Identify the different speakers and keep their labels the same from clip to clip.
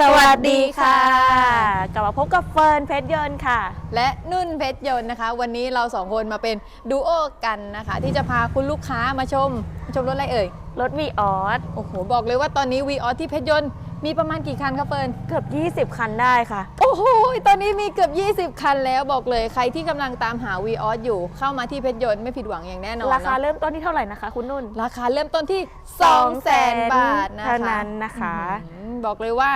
Speaker 1: สวัสดีค่ะ กลับมาพบกับเฟิร์นเพชรยนต์ค่ะ
Speaker 2: และนุ่นเพชรยนต์นะคะ วันนี้เราสองคนมาเป็นดูโอกันนะคะ ที่จะพาคุณลูกค้ามาชม ชมรถอะไรเอ่ย
Speaker 1: รถวีออส
Speaker 2: โอ้โห บอกเลยว่าตอนนี้วีออที่เพชรยนต์ มีประมาณกี่คันครับเฟิร์น
Speaker 1: เกือบ 20 คันได้ค่ะ
Speaker 2: โอ้โห ตอนนี้มีเกือบ 20 คันแล้วบอกเลย ใครที่กำลังตามหาวีอออยู่ เข้ามาที่เพชรยนต์ไม่ผิดหวังอย่างแน่นอน
Speaker 1: ราคา
Speaker 2: เนอะ
Speaker 1: เริ่มต้นที่เท่าไหร่นะคะ คุณนุ่น
Speaker 2: ราคาเริ่มต้นที่ 200,000 บาทนะคะ
Speaker 1: เท่านั้นนะคะ
Speaker 2: อืมบอกเลยว่า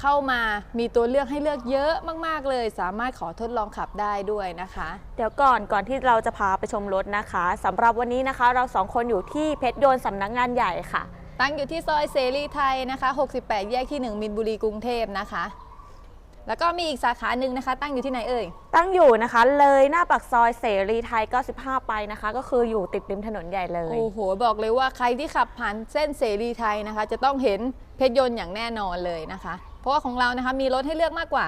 Speaker 2: เข้ามามีตัวเลือกให้เลือกเยอะมาก ๆ เลย สามารถขอทดลองขับได้ด้วยนะคะ
Speaker 1: เดี๋ยวก่อนก่อนที่เราจะพาไปชมรถนะคะสำหรับวันนี้นะคะ เราสองคนอยู่ที่เพชรยนต์สำนักงานใหญ่ค่ะ
Speaker 2: ตั้งอยู่ที่ซอยเสรีไทยนะคะ 68 แยกที่ 1 มินบุรีกรุงเทพนะคะ แล้วก็มีอีกสาขาหนึ่งนะคะ ตั้งอยู่ที่ไหนเอ่ย
Speaker 1: ตั้งอยู่นะคะเลยหน้าปากซอยเสรีไทย 95 ไปนะคะ ก็คืออยู่ติดริมถนนใหญ่เลย
Speaker 2: โอ้โห บอกเลยว่าใครที่ขับผ่านเส้นเสรีไทยนะคะ จะต้องเห็นเพชรยนต์อย่างแน่นอนเลยนะคะ เพราะว่าของเรานะคะมีรถให้เลือกมากกว่า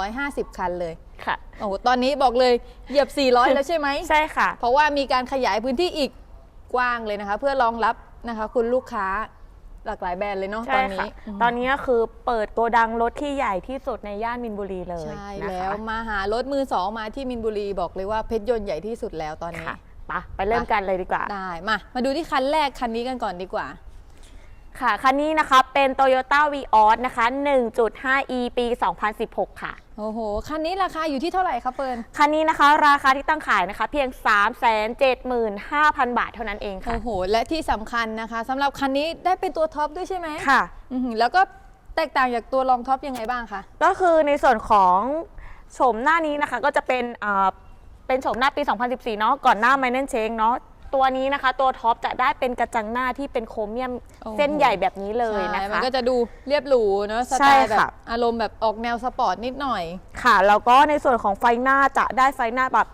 Speaker 2: 350 คันเลย
Speaker 1: ค่ะ
Speaker 2: โอ้โห ตอนนี้บอกเลยเหยียบ 400 แล้วใช่ไหม
Speaker 1: ใช่ค่ะ
Speaker 2: เพราะว่ามีการขยายพื้นที่อีกกว้างเลยนะคะ เพื่อรองรับ นะคะ คุณลูกค้าหลากหลายแบรนด์เลยเนาะต
Speaker 1: ใช่
Speaker 2: อน
Speaker 1: ค่ะ
Speaker 2: นี้อืม
Speaker 1: ตอนนี้ก็คือเปิดโกดังรถที่ใหญ่ที่สุดในย่านมินบุรีเลย
Speaker 2: ใช่
Speaker 1: นะคะ
Speaker 2: แล้วมาหารถมือสองมาที่มินบุรีบอกเลยว่าเพชรยนต์ใหญ่ที่สุดแล้วตอนนี้
Speaker 1: ค่ะไปะไปเริ่มกันเลยดีกว่า
Speaker 2: ได้มา มาดูที่คันแรกคันนี้กันก่อนดีกว่า
Speaker 1: ค่ะคันนี้นะคะเป็น Toyota Vios นะคะ 1.5e ปี 2016 ค่ะ
Speaker 2: โอ้โห คันนี้ราคาอยู่ที่เท่าไหร่ครับเฟิร์น
Speaker 1: คันนี้นะคะ ราคาที่ตั้งขายนะคะ เพียง 375,000 บาทเท่านั้นเองค่ะ
Speaker 2: โอ้โห และที่สำคัญนะคะสำหรับคันนี้ได้เป็นตัวท็อปด้วยใช่ไหม
Speaker 1: ค่ะ
Speaker 2: อือหือแล้วก็แตกต่างจากตัวรองท็อปยังไงบ้างคะ
Speaker 1: ก็คือในส่วนของโฉมหน้านี้นะคะก็จะเป็นอ่าเป็นโฉมหน้าปี 2014 เนาะก่อนหน้า m i n e r Change เนาะ ตัวนี้นะคะ ตัวท็อปจะได้เป็นกระจังหน้าที่เป็นโครเมียม
Speaker 2: โอ้โห
Speaker 1: เส้นใหญ่แบบนี้เลยนะ
Speaker 2: ใช่มั
Speaker 1: คะ
Speaker 2: ก็จะดูเรียบหรูเนอะส
Speaker 1: ใช่
Speaker 2: ไตล์แบบ
Speaker 1: ค่ะ
Speaker 2: อารมณ์แบบออกแนวสปอร์ตนิดหน่อย
Speaker 1: ค่ะ แล้วก็ในส่วนของไฟหน้าจะได้ไฟหน้าแบบ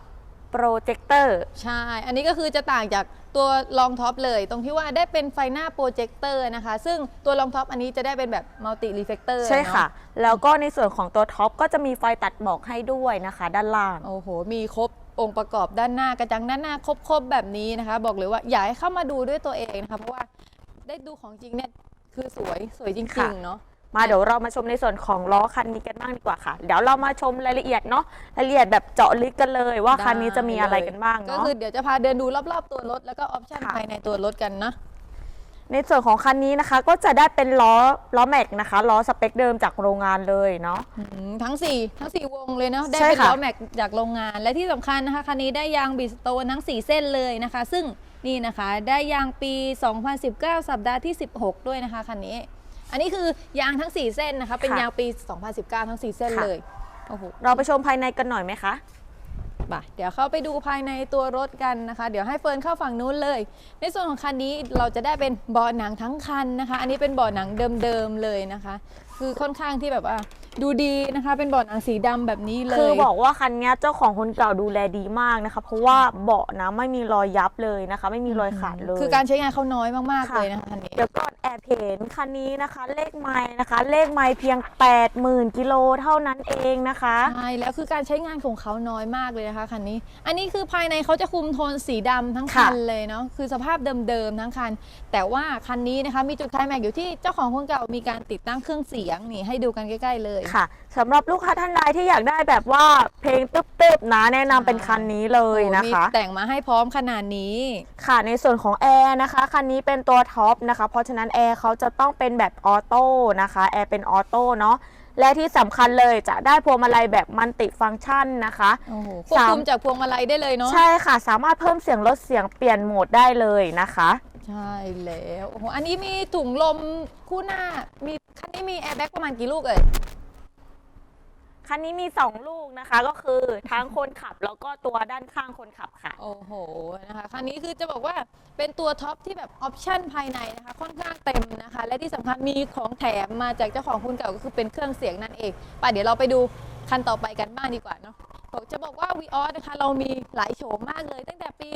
Speaker 1: โปรเจคเตอร์
Speaker 2: ใช่ อันนี้ก็คือจะต่างจากตัวรองท็อปเลย ตรงที่ว่าได้เป็นไฟหน้าโปรเจคเตอร์นะคะ ซึ่งตัวรองท็อปอันนี้จะได้เป็นแบบมัลติรีเฟกเตอร์
Speaker 1: ใช่ค่ะ แล้วก็ในส่วนของตัวท็อปก็จะมีไฟตัดหมอกให้ด้วยนะคะ ด้านล่าง
Speaker 2: โอ้โห มีครบ องค์ประกอบด้านหน้ากระจังด้านหน้าครบๆแบบนี้นะคะ บอกเลยว่าอยากให้เข้ามาดูด้วยตัวเองนะคะเพราะว่าได้ดูของจริงเนี่ยคือสวยสวยจริ
Speaker 1: ค่ะ
Speaker 2: งๆเนาะ
Speaker 1: มาเดี๋ยวเรามาชมในส่วนของล้อคันนี้กันบ้างดีกว่าค่ะ เดี๋ยวเรามาชมรายละเอียดเนาะรายละเอียดแบบเจาะลึกกันเลย ว่าคันนี้จะมีอะไรกันบ้าง
Speaker 2: ก็
Speaker 1: เนาะ
Speaker 2: คือเดี๋ยวจะพาเดินดูรอบๆตัวรถแล้วก็ออปชั่น
Speaker 1: ค่ะ
Speaker 2: ภายในตัวรถกันนะ
Speaker 1: ในส่วนของคันนี้นะคะก็จะได้เป็นล้อล้อแม็กนะคะล้อสเปคเดิมจากโรงงานเลยเนาะ
Speaker 2: อืมทั้ง4ทั้ง4วงเลยเนาะได้
Speaker 1: ใช่
Speaker 2: เป็น
Speaker 1: ค่ะ
Speaker 2: ล้อแม็กจากโรงงาน และที่สำคัญนะคะคันนี้ได้ยางบิสโตนทั้ง4เส้นเลยนะคะ ซึ่งนี่นะคะได้ยางปี 2019 สัปดาห์ที่ 16 ด้วยนะคะคันนี้ อันนี้คือยางทั้ง4เส้นนะคะ เป็นยางปี 2019 ทั้ง4เส้นเลยโอ้โห
Speaker 1: เราไปชมภายในกันหน่อยไหมคะ
Speaker 2: บ่ะเดี๋ยวเข้าไปดูภายในตัวรถกันนะคะ เดี๋ยวให้เฟิร์นเข้าฝั่งนู้นเลย ในส่วนของคันนี้เราจะได้เป็นเบาะหนังทั้งคันนะคะ อันนี้เป็นเบาะหนังเดิมๆเลยนะคะ คือค่อนข้างที่แบบว่าดูดีนะคะ เป็นเบาะหนังสีดำแบบนี้เลย
Speaker 1: คือบอกว่าคันนี้เจ้าของคนเก่าดูแลดีมากนะคะ เพราะว่าเบาะนะไม่มีรอยยับเลยนะคะ ไม่มีรอยขาดเลย
Speaker 2: คือการใช้งานเขาน้อยมากๆ
Speaker 1: ค่ะ
Speaker 2: เลยนะคะคันนี้
Speaker 1: เดี๋ยวก่อนแอบเห็นคันนี้นะคะ เลขไม้นะคะ เลขไม้เพียง 80,000กิโลเท่านั้นเองนะคะ
Speaker 2: ใช่แล้วคือการใช้งานของเขาน้อยมากเลยนะคะคันนี้ อันนี้คือภายในเขาจะคุมโทนสีดำทั้งคัน
Speaker 1: ค่ะ
Speaker 2: เลยเนาะ คือสภาพเดิมๆทั้งคัน แต่ว่าคันนี้นะคะมีจุดคลายแม็กซ์อยู่ที่เจ้าของคนเก่ามีการติดตั้งเครื่องเสียงนี่ให้ดูกันใกล้ ๆ เลย
Speaker 1: ค่ะสำหรับลูกค้าท่านใดที่อยากได้แบบว่าเพลงตึ๊บๆนะแนะนำเป็นคันนี้เลยนะคะ
Speaker 2: โอ้มีแต่งมาให้พร้อมขนาดนี้
Speaker 1: ค่ะในส่วนของแอร์นะคะคันนี้เป็นตัวท็อปนะคะ เพราะฉะนั้นแอร์เขาจะต้องเป็นแบบออโต้นะคะแอร์เป็นออโต้เนาะ และที่สำคัญเลยจะได้พวงมาลัยแบบมัลติฟังก์ชันนะคะ
Speaker 2: โอ้โหควบคุมจากพวงมาลัยได้เลยเนาะ
Speaker 1: ใช่ค่ะ สามารถเพิ่มเสียงลดเสียงเปลี่ยนโหมดได้เลยนะคะ
Speaker 2: ใช่แล้วโอ้โหอันนี้มีถุงลมคู่หน้ามีคันนี้มีแอร์แบ็กประมาณกี่ลูกเอ่ย
Speaker 1: คันนี้มี 2 ลูกนะคะ ก็คือทั้งคนขับแล้วก็ตัวด้านข้างคนขับค่ะ
Speaker 2: โอ้โหนะคะคันนี้คือจะบอกว่าเป็นตัวท็อปที่แบบออปชั่นภายในนะคะ ค่อนข้างเต็มนะคะ และที่สำคัญมีของแถมมาจากเจ้าของคุณเก่าก็คือเป็นเครื่องเสียงนั่นเองไปเดี๋ยวเราไปดูคันต่อไปกันบ้างดีกว่าเนาะ ผมจะบอกว่า v ีออสนะคะเรามีหลายโฉมมากเลย ตั้งแต่ปี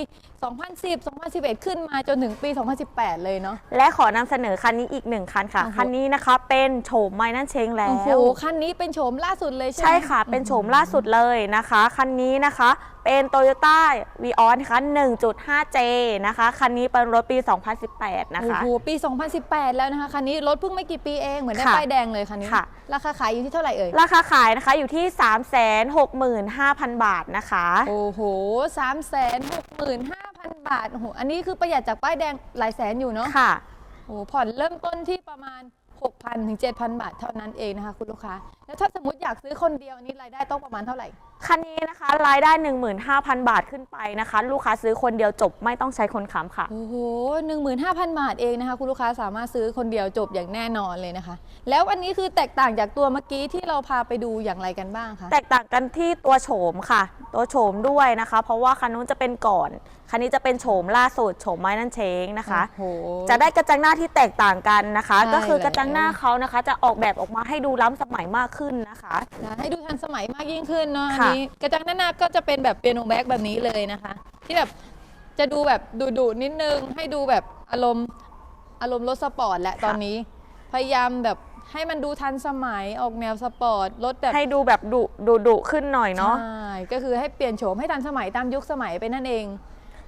Speaker 2: 2010 2011 ขึ้นมาจนถึงปี 2018 เลยเนาะ
Speaker 1: และขอนำเสนอคันนี้อีกหนึ่งคันค่ะ
Speaker 2: โอ้โห
Speaker 1: คันนี้นะคะเป็นโฉมไมนั่นเชงแล้
Speaker 2: โอ้โห
Speaker 1: ว
Speaker 2: คันนี้เป็นโฉมล่าสุดเลยใช่ไหม
Speaker 1: ใช่ค่ะ เป็นโฉมล่าสุดเลยนะคะ คันนี้นะคะเป็น Toyota Vios นะคะ 1.5J นะคะ คันนี้เป็นรถปี 2018 นะ
Speaker 2: โอ้
Speaker 1: คะ
Speaker 2: โหปี 2018 แล้วนะคะ คันนี้รถเพิ่งไม่กี่ปีเอง เหมือนได้
Speaker 1: ค่ะ
Speaker 2: ป้ายแดงเลยคันนี้
Speaker 1: ค่ะ
Speaker 2: ราคาขายอยู่ที่เท่าไหร่เอ่ย
Speaker 1: ราคาขายนะคะอยู่ที่ 365,000 บาทนะคะ
Speaker 2: โอ้โห365,000บาท โอ้โห อันนี้คือประหยัดจากป้ายแดงหลายแสนอยู่เนาะ
Speaker 1: ค่ะ
Speaker 2: โอ้โหผ่อนเริ่มต้นที่ประมาณ 6,000 ถึง 7,000 บาทเท่านั้นเองนะคะคุณลูกค้า แล้วถ้าสมมติอยากซื้อคนเดียวอันนี้รายได้ต้องประมาณเท่าไหร่
Speaker 1: คันนี้นะคะรายได้ 15,000 บาทขึ้นไปนะคะ ลูกค้าซื้อคนเดียวจบไม่ต้องใช้คนค้ำค่ะ
Speaker 2: โอ้โห15,000บาทเองนะคะ คุณลูกค้าสามารถซื้อคนเดียวจบอย่างแน่นอนเลยนะคะ แล้วอันนี้คือแตกต่างจากตัวเมื่อกี้ที่เราพาไปดูอย่างไรกันบ้างคะ
Speaker 1: แตกต่างกันที่ตัวโฉมค่ะ ตัวโฉมด้วยนะคะ เพราะว่าคันนู้นจะเป็นก่อน คันนี้จะเป็นโฉมล่าสุดโฉมไม้นั่นเชงนะคะ
Speaker 2: โอ้โห
Speaker 1: จะได้กระจังหน้าที่แตกต่างกันนะคะ
Speaker 2: ใช่
Speaker 1: ก็คือกระจังหน้า
Speaker 2: แล้ว
Speaker 1: เขานะคะ จะออกแบบออกมาให้ดูล้ำสมัยมากขึ้นนะคะ
Speaker 2: นะให้ดูทันสมัยมากยิ่งขึ้นเนาะอัน
Speaker 1: ค่ะ
Speaker 2: นี้กระจังหน้าหน้าก็จะเป็นแบบเปียโนแบ็กแบบนี้เลยนะคะ ที่แบบจะดูแบบดุดุๆนิดนึง ให้ดูแบบอารมณ์อารมณ์รถสปอร์ตแหละตอนนี้ พยายามแบบให้มันดูทันสมัยออกแนวสปอร์ตรถแบบ
Speaker 1: ให้ดูแบบดุดุดุขึ้นหน่อยเนาะ
Speaker 2: ใช่ ก็คือให้เปลี่ยนโฉมให้ทันสมัยตามยุคสมัยไปนั่นเอง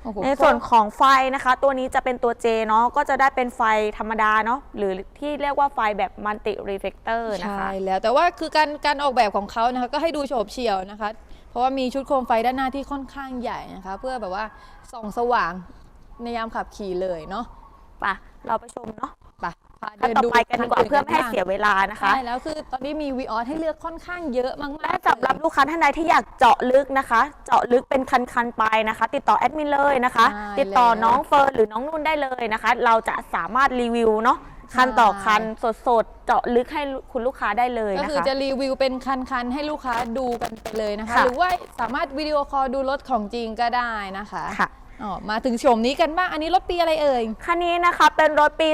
Speaker 2: โอ้โห
Speaker 1: ในส่วนของไฟนะคะ ตัวนี้จะเป็นตัว J เนาะก็จะได้เป็นไฟธรรมดาเนาะหรือที่เรียกว่าไฟแบบมัลติรีเฟกเตอร์นะคะ
Speaker 2: ใช่แล้วแต่ว่าคือการการออกแบบของเขานะคะก็ให้ดูโฉบเฉี่ยวนะคะ เพราะว่ามีชุดโคมไฟด้านหน้าที่ค่อนข้างใหญ่นะคะ เพื่อแบบว่าส่องสว่างในยามขับขี่เลยเนาะ
Speaker 1: ไปะเราไปชมเนาะ
Speaker 2: ไป พา
Speaker 1: คัน
Speaker 2: เดิน
Speaker 1: ต่อ
Speaker 2: ดู
Speaker 1: ไปกันดีกว่า
Speaker 2: คั
Speaker 1: เพื่อไม่ให้
Speaker 2: บ้าง
Speaker 1: เสียเวลานะคะ
Speaker 2: ใช่แล้วคือตอนนี้มีวีออสให้เลือกค่อนข้างเยอะมากๆ
Speaker 1: และสำหรับลูกค้าท่านใดที่อยากเจาะลึกนะคะ เจาะลึกเป็นคันๆไปนะคะ ติดต่อแอดมินเลยนะคะ
Speaker 2: ใช่
Speaker 1: ติดต่อ
Speaker 2: แล้ว
Speaker 1: น้องเฟิร์นหรือน้องนุ่นได้เลยนะคะ เราจะสามารถรีวิวเนาะคันต่อคันสดๆ เจาะลึกให้คุณลูกค้าได้เลย
Speaker 2: ก็
Speaker 1: นะ
Speaker 2: คือ
Speaker 1: คะ
Speaker 2: จะรีวิวเป็นคันๆ ให้ลูกค้าดูกันไปเลยนะคะ
Speaker 1: ค่ะ
Speaker 2: หรือว่าสามารถวิดีโอคอลดูรถของจริงก็ได้นะคะ
Speaker 1: ค่ะ
Speaker 2: อ๋อมาถึงโฉมนี้กันบ้าง อันนี้รถปีอะไรเอ่ย
Speaker 1: คันนี้นะคะเป็นรถปี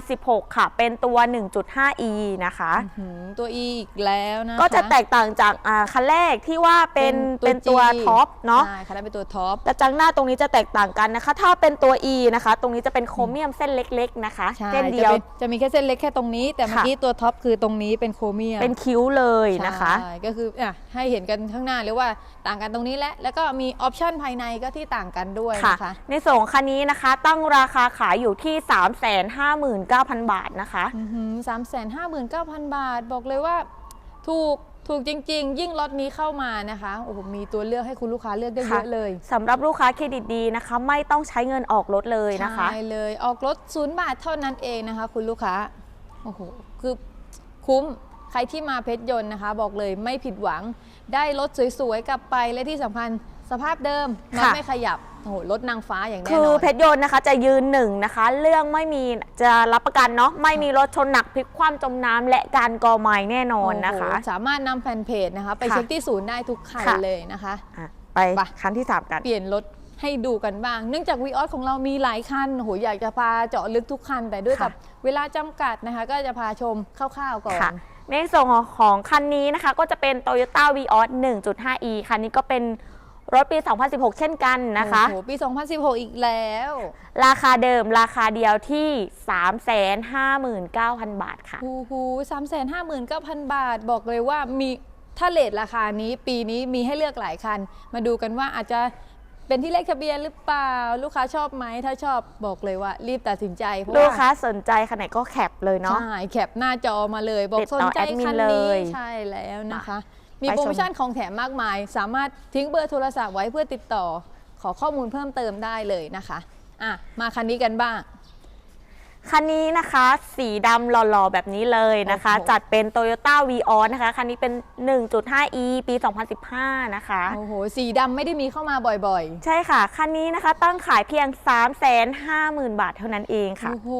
Speaker 1: 2016 ค่ะ เป็นตัว 1.5e นะคะ
Speaker 2: หืมตัว E อีกแล้วนะคะ
Speaker 1: ก็จะแตกต่างจากอ่าคันแรกที่ว่าเป็นเป็นตัว
Speaker 2: G
Speaker 1: ท็อปเนาะ
Speaker 2: ใช่คันนั้นเป็นตัวท็อป
Speaker 1: กระจังหน้าตรงนี้จะแตกต่างกันนะคะ ถ้าเป็นตัว E นะคะ ตรงนี้จะเป็นโครเมียมเส้นเล็ก ๆ นะคะ
Speaker 2: ใช่
Speaker 1: เส้นเดียว
Speaker 2: จะเป็นจะมีแค่เส้นเล็กแค่ตรงนี้ แต่เมื่อ
Speaker 1: ค่ะ
Speaker 2: กี้ตัวท็อปคือตรงนี้เป็นโครเมียม
Speaker 1: เป็นคิ้วเลยนะคะ
Speaker 2: ใช่ก็คืออะให้เห็นกันข้างหน้าเลยว่าต่างกันตรงนี้แหละ แล้วก็มีออปชันภายในก็ที่ต่างกันด้วย
Speaker 1: ค่ะ
Speaker 2: นะคะ
Speaker 1: ในส่วนของคันนี้นะคะ ตั้งราคาขายอยู่ที่ 359,000 บาทนะคะ
Speaker 2: สามแสนห้าหมื่นเก้าพันบาท บอกเลยว่าถูกถูกจริง ๆ ยิ่งล็อตนี้เข้ามานะคะโอ้โหมีตัวเลือกให้คุณลูกค้าเลือกได้เย
Speaker 1: ค่ะ
Speaker 2: อะเลย
Speaker 1: สำหรับลูกค้าเครดิตดีนะคะ ไม่ต้องใช้เงินออกรถเลยนะคะ
Speaker 2: ใช่เลยออกรถศูนย์บาทเท่านั้นเองนะคะ คุณลูกค้าโอ้โหคือคุ้มใครที่มาเพชรยนต์นะคะ บอกเลยไม่ผิดหวังได้รถสวยๆกลับไปและที่สำคัญ สภาพเดิมรถ
Speaker 1: ค่ะ
Speaker 2: ไม่ขยับโอ้โหรถนางฟ้าอย่างแน่น
Speaker 1: คือ
Speaker 2: อน
Speaker 1: เพชรยนต์นะคะจะยืนหนึ่งนะคะ เรื่องไม่มีจะรับประกันเนาะไม่มีรถชนหนักพลิกคว่ำจมน้ำและการก่อไม้แน่นอนนะคะ
Speaker 2: โโหสามารถนำแฟนเพจนะคะ ไป
Speaker 1: ค่ะ
Speaker 2: เช็คที่ศูนย์ได้ทุกคัน
Speaker 1: ค่ะ
Speaker 2: เลยนะคะ
Speaker 1: อะไป
Speaker 2: ไป
Speaker 1: คันที่ 3 กัน
Speaker 2: เปลี่ยนรถให้ดูกันบ้าง เนื่องจากวีออสของเรามีหลายคันโหอยากจะพาเจาะลึกทุกคัน แต่ด้วย
Speaker 1: ค่ะ
Speaker 2: กับเวลาจำกัดนะคะ ก็จะพาชมคร่าวๆก่อน
Speaker 1: ค่ะในส่วนของคันนี้นะคะก็จะเป็น Toyota Vios 1.5e คันนี้ก็เป็น รถปี 2016 เช่นกันนะคะ
Speaker 2: โอ้โหปี 2016 อีกแล้ว
Speaker 1: ราคาเดิมราคาเดียวที่ 359,000 บาทค่ะ
Speaker 2: โอ้โหสามแสนห้าหมื่นเก้าพันบาท บอกเลยว่ามีถ้าเลทราคานี้ปีนี้มีให้เลือกหลายคัน มาดูกันว่าอาจจะเป็นที่เลขทะเบียนหรือเปล่า ลูกค้าชอบไหม ถ้าชอบบอกเลยว่า รีบตัดสินใจ เพราะ
Speaker 1: ลูก
Speaker 2: ว่า
Speaker 1: ค้าสนใจคันไหนก็แคปเลยเนาะ
Speaker 2: ใช่แคปหน้าจอมาเลย บอก
Speaker 1: ติด
Speaker 2: ส
Speaker 1: ต่
Speaker 2: น
Speaker 1: อ
Speaker 2: ใจ
Speaker 1: แอดมิน
Speaker 2: คัน
Speaker 1: เล
Speaker 2: นี้
Speaker 1: ย
Speaker 2: ใช่แล้วนะคะ
Speaker 1: ไป
Speaker 2: มี
Speaker 1: ชม
Speaker 2: โปรโมชั่นของแถมมากมาย สามารถทิ้งเบอร์โทรศัพท์ไว้เพื่อติดต่อขอข้อมูลเพิ่มเติมได้เลยนะคะอะมาคันนี้กันบ้าง
Speaker 1: คันนี้นะคะ สีดำหล่อๆ แบบนี้เลยนะคะ
Speaker 2: โอ้โห
Speaker 1: จัดเป็น Toyota Vios นะคะ คันนี้เป็น 1.5e ปี 2015 นะคะ
Speaker 2: โอ้โหสีดำไม่ได้มีเข้ามาบ่อยๆ
Speaker 1: ใช่ค่ะ คันนี้นะคะตั้งขายเพียง 350,000 บาทเท่านั้นเองค่ะ
Speaker 2: โอ้โห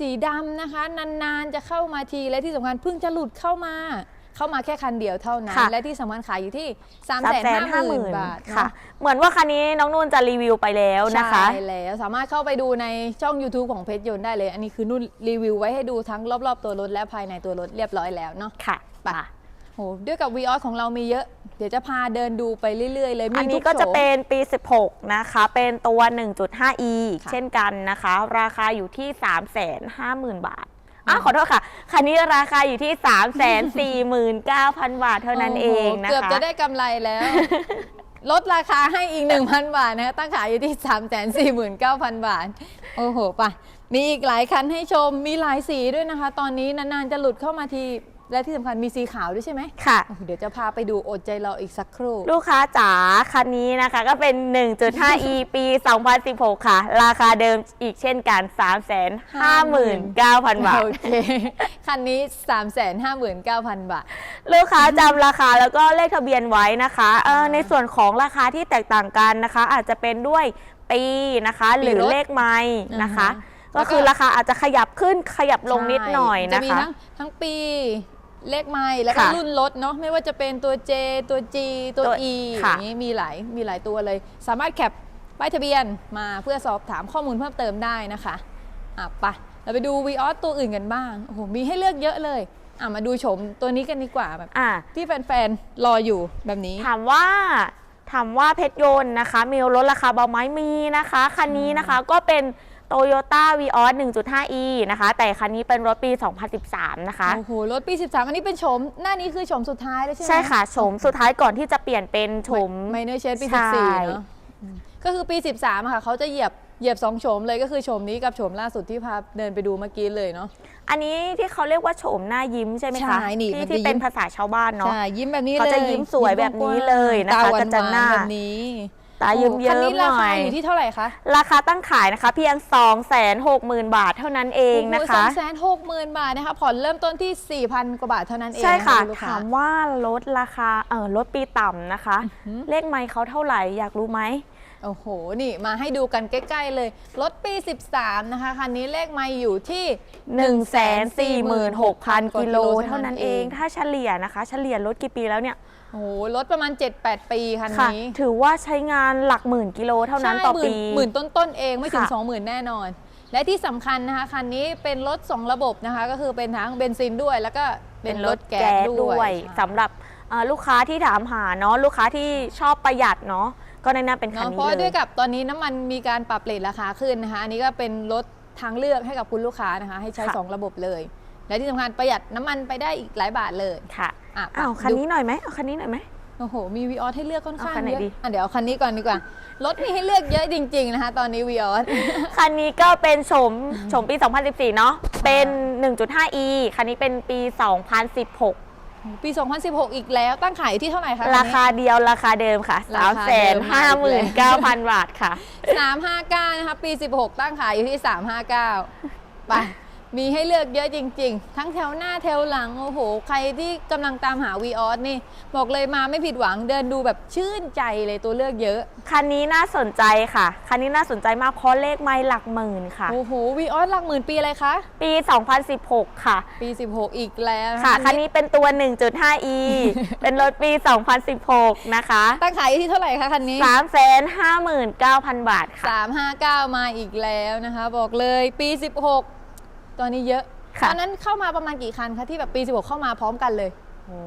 Speaker 2: สีดำนะคะ นานๆจะเข้ามาทีและที่สำคัญเพิ่งจะหลุดเข้ามา เข้ามาแค่คันเดียวเท่านั้น
Speaker 1: ค่ะ
Speaker 2: และที่สำคัญขายอยู่ที่ 3 5 0 0 0 0 0 บาท
Speaker 1: ค่ะ
Speaker 2: เนาะ
Speaker 1: เหมือนว่าคันนี้น้องนุ่นจะรีวิวไปแล้วนะคะ
Speaker 2: ใช่แล้วสามารถเข้าไปดูในช่อง YouTube ของเพชรยนต์ได้เลย อันนี้คือนุ่นรีวิวไว้ให้ดูทั้งรอบๆตัวรถและภายในตัวรถเรียบร้อยแล้วเนาะ
Speaker 1: ค่ะ
Speaker 2: ไปโหด้วยกับ v ีออสของเรามีเยอะ เดี๋ยวจะพาเดินดูไปเรื่อยๆ เลยมี
Speaker 1: อันนี้
Speaker 2: ทุ
Speaker 1: ก็จะ
Speaker 2: โฉม
Speaker 1: เป็นปี 16 นะคะ เป็นตัว 1.5e
Speaker 2: ค่ะ
Speaker 1: เช่นกันนะคะ ราคาอยู่ที่ 350,000 บาท อะขอโทษค่ะ คันนี้ราคาอยู่ที่ 349,000 บาทเท่านั้นเองนะ
Speaker 2: โโหเกือบ
Speaker 1: คะ
Speaker 2: จะได้กำไรแล้ว ลดราคาให้อีก 1,000 บาทนะคะตั้งขายอยู่ที่ 349,000 บาท โอ้โหไปะมีอีกหลายคันให้ชมมีหลายสีด้วยนะคะ ตอนนี้นานๆจะหลุดเข้ามาที และที่สำคัญมีสีขาวด้วยใช่ไหม
Speaker 1: ค่ะ
Speaker 2: โอ้โหเดี๋ยวจะพาไปดูอดใจรออีกสักครู่
Speaker 1: ลูกค้าจ๋าคันนี้นะคะก็เป็น 1.5e ปี 2016 ค่ะ ราคาเดิมอีกเช่นกัน 359,000 บาท
Speaker 2: โอเค คันนี้ 359,000 บาท
Speaker 1: ลูกค้าจำราคาแล้วก็เลขทะเบียนไว้นะคะเอ่อในส่วนของราคาที่แตกต่างกันนะคะ อาจจะเป็นด้วยปีนะคะ หรือ
Speaker 2: ปีรถ
Speaker 1: เลขไม้นะคะ
Speaker 2: อือฮึ
Speaker 1: ก็คือราคาอาจจะขยับขึ้นขยับลงนิดหน่อย
Speaker 2: จะ
Speaker 1: นะ
Speaker 2: มี
Speaker 1: คะ
Speaker 2: ทั้งทั้งปี เลขไม้แล้วก็
Speaker 1: ค่ะ
Speaker 2: รุ่นรถเนาะไม่ว่าจะเป็นตัว J ตัว G ตัว
Speaker 1: ตัว
Speaker 2: E อ
Speaker 1: ค่ะ
Speaker 2: ย่างนี้มีหลายมีหลายตัวเลย สามารถแคปป้ายทะเบียนมาเพื่อสอบถามข้อมูลเพิ่มเติมได้นะคะอะไปเราไปดู v ีออสตัวอื่นกันบ้างโอ้โหมีให้เลือกเยอะเลยอะมาดูโฉมตัวนี้กันดีกว่าแบบ
Speaker 1: อะ
Speaker 2: ที่แฟนๆรออยู่แบบนี้
Speaker 1: ถามว่าถามว่าเพชรยนต์นะคะ มีรถราคาเบาไหมมีนะคะ คันนี้นะคะก็เป็น Toyota Vios 1.5e นะคะ แต่คันนี้เป็นรถปี 2013 นะคะ
Speaker 2: โอ้โห รถปี 13 อันนี้เป็นโฉมหน้านี้คือโฉมสุดท้ายแล้วใช่ไหม
Speaker 1: ใช่ค่ะโฉมสุดท้ายก่อนที่จะเปลี่ยนเป็นโฉม
Speaker 2: ไมเนอร์เชนปี
Speaker 1: ใช่
Speaker 2: 14เนาะอืมก็คือปี 13อะค่ะเขาจะเหยียบเหยียบสองโฉมเลยก็คือโฉมนี้กับโฉมล่าสุดที่พาเดินไปดูเมื่อกี้เลยเนาะ
Speaker 1: อันนี้ที่เขาเรียกว่าโฉมหน้ายิ้มใช่ไหมคะ
Speaker 2: ใช่นี่
Speaker 1: ที่
Speaker 2: มันจะ
Speaker 1: ที่เป็น
Speaker 2: ยิ้ม
Speaker 1: ภาษาชาวบ้านเนาะ
Speaker 2: ใช่ยิ้มแบบนี้เลย
Speaker 1: เขาจะยิ้มสวยแบบนี้เลยนะคะ
Speaker 2: ตาหวาน
Speaker 1: กระจังหน้า
Speaker 2: ๆแบบนี้
Speaker 1: ตายิ้มเยิ้
Speaker 2: คัน
Speaker 1: ม
Speaker 2: นี้
Speaker 1: ห
Speaker 2: รา
Speaker 1: น่อ
Speaker 2: คายอยู่ที่เท่าไหร่คะ
Speaker 1: ราคาตั้งขายนะคะ เพียง 260,000 บาทเท่านั้นเองนะ
Speaker 2: สอ
Speaker 1: คะ
Speaker 2: งแสนหกหมื่นบาทนะคะ ผ่อนเริ่มต้นที่ 4,000 กว่าบาทเท่านั้นเอง
Speaker 1: ใช่ค่ะ
Speaker 2: นลูก
Speaker 1: ถามว่าลดราคาเออลดปีต่ำนะคะ เลขไมค์เขาเท่าไหร่อยากรู้ไหม
Speaker 2: โอ้โห นี่มาให้ดูกันใกล้ ๆ เลย รถปี 13 นะคะ คันนี้เลขไม่อยู่ที่
Speaker 1: 146,000 กิโลเท่านั้นเอง ถ้าเฉลี่ยนะคะ เฉลี่ยรถกี่ปีแล้วเนี่ย
Speaker 2: โอ้โหรถประมาณ 7-8 ปีคัน
Speaker 1: ค่ะ
Speaker 2: นี้
Speaker 1: ถือว่าใช้งานหลักหมื่นกิโลเท่านั้น
Speaker 2: ใช่
Speaker 1: ต่อ
Speaker 2: หมื่
Speaker 1: ปี
Speaker 2: นหมื่นต้นๆเองไม่ถึง
Speaker 1: ค่ะ
Speaker 2: 20,000 แน่นอน และที่สำคัญนะคะคันนี้เป็นรถ 2 ระบบนะคะ ก็คือเป็นทั้งเบนซินด้วย แล้วก็เป็นรถแก๊สด้วย
Speaker 1: สำหรับเอ่อลูกค้าที่ถามหาเนาะลูกค้าที่ชอบประหยัดเนาะก็แนะนำเป็นคัน
Speaker 2: เนาะ
Speaker 1: นี้
Speaker 2: เพราะ
Speaker 1: เล
Speaker 2: ว่ายด้วยกับตอนนี้น้ำมันมีการปรับเปลี่ยนราคาขึ้นนะคะ อันนี้ก็เป็นรถทางเลือกให้กับคุณลูกค้านะคะ ให้ใช้
Speaker 1: ค่ะ
Speaker 2: 2 ระบบเลย และที่สำคัญประหยัดน้ำมันไปได้อีกหลายบาทเลย
Speaker 1: ค่ะ
Speaker 2: อะ
Speaker 1: อ้าว
Speaker 2: ไป
Speaker 1: คัน
Speaker 2: ดู
Speaker 1: นี้หน่อยไหมเอาคันนี้หน่อยไหม
Speaker 2: โอ้โห มีวีออสให้เลือกค่อนข้าง
Speaker 1: เอาคันไหน
Speaker 2: เยอะ
Speaker 1: ดี
Speaker 2: อะเดี๋ยวเอาคันนี้ก่อนดีกว่า รถมีให้เลือกเยอะจริง ๆ นะคะ ตอนนี้วีออส
Speaker 1: คันนี้ก็เป็นโฉมโฉมปี 2014 เนาะ เป็น 1.5e คันนี้เป็นปี 2016
Speaker 2: ปี 2016 อีกแล้ว ตั้งขายอยู่ที่เท่าไหร่คะ
Speaker 1: ราคาเดียวราคาเดิมค่ะ
Speaker 2: ราคาเดิมมาอีกแล้ว
Speaker 1: 359,000 บาทค่ะ
Speaker 2: 359 นะคะ ปี 16 ตั้งขายอยู่ที่ 359 ไป มีให้เลือกเยอะจริง ๆ ทั้งแถวหน้าแถวหลัง โอ้โห ใครที่กำลังตามหาวีออสนี่ บอกเลยมาไม่ผิดหวังเดินดูแบบชื่นใจเลยตัวเลือกเยอะ
Speaker 1: คันนี้น่าสนใจค่ะ คันนี้น่าสนใจมากเพราะเลขไม้หลักหมื่นค่ะ
Speaker 2: โอ้โหวีออสหลักหมื่นปีอะไรคะ
Speaker 1: ปี 2016 ค่ะ
Speaker 2: ปี 16 อีกแล้ว
Speaker 1: ค่ะ คันนี้เป็นตัว 1.5e เป็นรถปี 2016 นะคะ
Speaker 2: ตั้งขายอยู่ที่เท่าไหร่คะคันนี้
Speaker 1: 359,000 บาทค่ะ
Speaker 2: 359 มาอีกแล้วนะคะ บอกเลยปี 16 ตอนนี้เยอะ
Speaker 1: ค่ะ
Speaker 2: ตอนนั้นเข้ามาประมาณกี่คันคะที่แบบปี 16 เข้ามาพร้อมกันเลย
Speaker 1: โอ้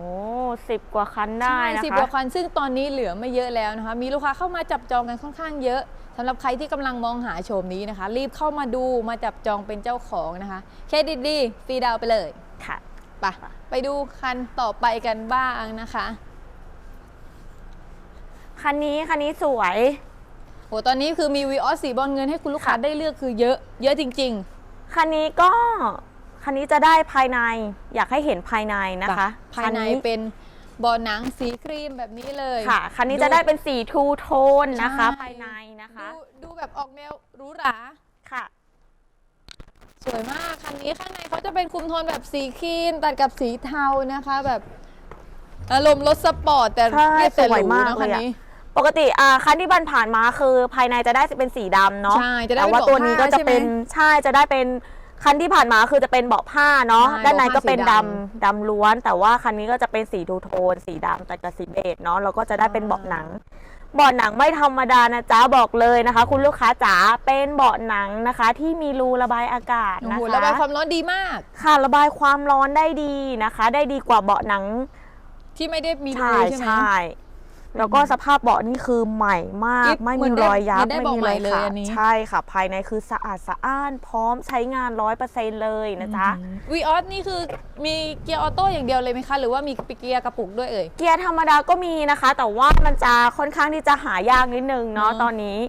Speaker 1: สิบกว่าคันได้
Speaker 2: ใช่
Speaker 1: นะ
Speaker 2: สิบ
Speaker 1: คะ
Speaker 2: กว่าคันซึ่งตอนนี้เหลือไม่เยอะแล้วนะคะมีลูกค้าเข้ามาจับจองกันค่อนข้างเยอะสำหรับใครที่กำลังมองหาโฉมนี้นะคะ รีบเข้ามาดูมาจับจองเป็นเจ้าของนะคะเครดิตดีฟรีดาวน์ไปเลย
Speaker 1: ค่ะ
Speaker 2: ไปไปดูคันต่อไปกันบ้างนะคะ
Speaker 1: คันนี้คันนี้สวย
Speaker 2: โห ตอนนี้คือมีวีออสสีบอลเงินให้คุณลูกค้า
Speaker 1: ค่ะ
Speaker 2: ได้เลือกคือเยอะ เยอะจริง
Speaker 1: คันนี้ก็คันนี้จะได้ภายในอยากให้เห็นภายใน
Speaker 2: ๆ
Speaker 1: นะคะ
Speaker 2: ภายใน
Speaker 1: คั
Speaker 2: เป็นเบอหนังสีครีมแบบนี้เลย
Speaker 1: ค่ะ คันนี้จะได้เป็นสีทูโทนนะคะ
Speaker 2: ใช่
Speaker 1: ภายในนะคะ
Speaker 2: ดูดูแบบออกแนวหรูหรา
Speaker 1: ค่ะ
Speaker 2: สวยมากคันนี้ข้างในเขาจะเป็นคุมโทนแบบสีครีมตัดกับสีเทานะคะ แบบอารมณ์รถสปอร์ตแต่
Speaker 1: ใช่
Speaker 2: เรียบแต่ห
Speaker 1: สวย
Speaker 2: รู
Speaker 1: มาก
Speaker 2: นะ
Speaker 1: เล
Speaker 2: คัน
Speaker 1: ยอะ
Speaker 2: นี้
Speaker 1: ปกติอ่าคันที่บันผ่านมาคือภายในจะได้เป็นสีดำเนาะ
Speaker 2: ใช่จะได้
Speaker 1: แต่ว่า
Speaker 2: เป็นเบาะ
Speaker 1: ตัวนี้ก็
Speaker 2: ผ้า
Speaker 1: จะ
Speaker 2: ใช่ไหม
Speaker 1: เป็นใช่จะได้เป็นคันที่ผ่านมาคือจะเป็นเบาะผ้าเนาะ
Speaker 2: ใช่
Speaker 1: ด้านในก็เป็น
Speaker 2: เบาะผ้า
Speaker 1: ดำ
Speaker 2: สีด
Speaker 1: ดำล้วน แต่ว่าคันนี้ก็จะเป็นสีทูโทน สีดำแต่กับสีเบจเนาะแล้วก็จะได้เป็นเบาะหนังเบาะหนังไม่ธรรมดานะจ๊ะบอกเลยนะคะ คุณลูกค้าจ๋าเป็นเบาะหนังนะคะ ที่มีรูระบายอากาศ
Speaker 2: โอ้
Speaker 1: นะ
Speaker 2: โห
Speaker 1: คะ
Speaker 2: ระบายความร้อนดีมาก
Speaker 1: ค่ะระบายความร้อนได้ดีนะคะ ได้ดีกว่าเบาะหนัง
Speaker 2: ที่ไม่ได้มีรู
Speaker 1: ใช่
Speaker 2: ใช่ไหม
Speaker 1: ใช่ แล้วก็สภาพเบาะนี่คือใหม่มาก
Speaker 2: กิ๊บ
Speaker 1: ไม่
Speaker 2: เหมื
Speaker 1: มี
Speaker 2: อนได้
Speaker 1: รอยยับ
Speaker 2: เหมือนได้
Speaker 1: ไม่
Speaker 2: เบาะ
Speaker 1: มี
Speaker 2: ใหม่
Speaker 1: เลย
Speaker 2: เลย
Speaker 1: ค่ะ
Speaker 2: อันนี้
Speaker 1: ใช่ค่ะ ภายในคือสะอาดสะอ้าน พร้อมใช้งานร้อยเปอร์เซ็นต์เลยนะจ๊ะ
Speaker 2: วีออสนี่คือมีเกียร์ออโต้อย่างเดียวเลยไหมคะ หรือว่ามีเกียร์กระปุกด้วยเอ่ย
Speaker 1: เกียร์ธรรมดาก็มีนะคะ แต่ว่ามันจะค่อนข้างที่จะหายากนิดนึงเนาะ
Speaker 2: เนอะ
Speaker 1: ตอนนี้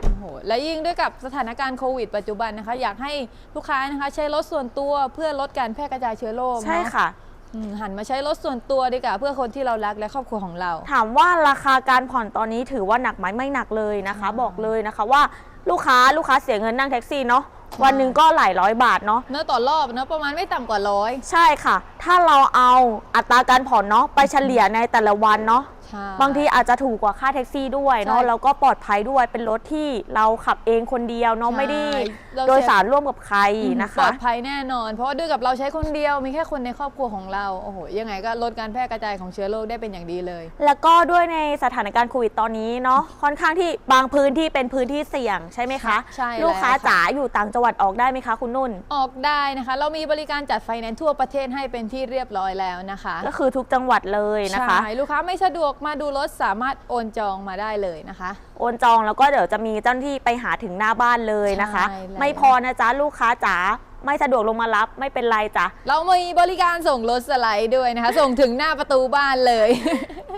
Speaker 2: โอ้โหและยิ่งด้วยกับสถานการณ์โควิดปัจจุบันนะคะ อยากให้ลูกค้านะคะ ใช้รถส่วนตัวเพื่อลดการแพร่กระจายเชื้อโรค
Speaker 1: ใช่
Speaker 2: เนาะ
Speaker 1: ค่ะ
Speaker 2: อืมหันมาใช้รถส่วนตัวดีกว่าเพื่อคนที่เรารักและครอบครัวของเรา
Speaker 1: ถามว่าราคาการผ่อนตอนนี้ถือว่าหนักไหมไม่หนักเลยนะคะ
Speaker 2: ใช่
Speaker 1: บอกเลยนะคะว่าลูกค้าลูกค้าเสียเงินนั่งแท็กซี่เนาะ
Speaker 2: ใช่
Speaker 1: วันหนึ่งก็หลายร้อยบาทเนาะ
Speaker 2: เนื้อะต่อรอบเนอะประมาณไม่ต่ำกว่าร้อย
Speaker 1: ใช่ค่ะ ถ้าเราเอาอัตราการผ่อนเนาะไปเฉลี่ยในแต่ละวันเนาะ
Speaker 2: ใช่
Speaker 1: บางทีอาจจะถูกกว่าค่าแท็กซี่ด้วยเนาะ
Speaker 2: ใช่
Speaker 1: แล้วก็ปลอดภัยด้วยเป็นรถที่เราขับเองคนเดียวเนาะ
Speaker 2: ใช่
Speaker 1: ไม่ได้
Speaker 2: เรา
Speaker 1: โดย
Speaker 2: เสีย
Speaker 1: สารร่วมกับใครนะ
Speaker 2: ปลอ
Speaker 1: คะ
Speaker 2: ดภัยแน่นอน เพราะว่าด้วยกับเราใช้คนเดียวมีแค่คนในครอบครัวของเราโอ้โหยังไงก็ลดการแพร่กระจายของเชื้อโรคได้เป็นอย่างดีเลย
Speaker 1: แล้วก็ด้วยในสถานการณ์โควิดตอนนี้เนาะค่อนข้างที่บางพื้นที่เป็นพื้นที่เสี่ยงใช่ไหมคะ
Speaker 2: ใช่
Speaker 1: ลูกค้า
Speaker 2: แล้วค่ะ
Speaker 1: จ๋าอยู่ต่างจังหวัดออกได้ไหมคะคุณนุ่น
Speaker 2: ออกได้นะคะ เรามีบริการจัดไฟแนนซ์ทั่วประเทศให้เป็นที่เรียบร้อยแล้วนะคะ
Speaker 1: ก็คือทุกจังหวัดเลยนะคะ
Speaker 2: ใช่ลูกค้าไม่สะดวกมาดูรถสามารถโอนจองมาได้เลยนะคะ
Speaker 1: โอนจองแล้วก็เดี๋ยวจะมีเจ้าหน้าที่ไปหาถึงหน้าบ้านเลยนะคะ
Speaker 2: ใช่แล้ว
Speaker 1: ไม่พอนะจ๊ะลูกค้าจ๋าไม่สะดวกลงมารับไม่เป็นไรจ้ะ
Speaker 2: เรามีบริการส่งรถสไลด์ด้วยนะคะ ส่งถึงหน้าประตูบ้านเลย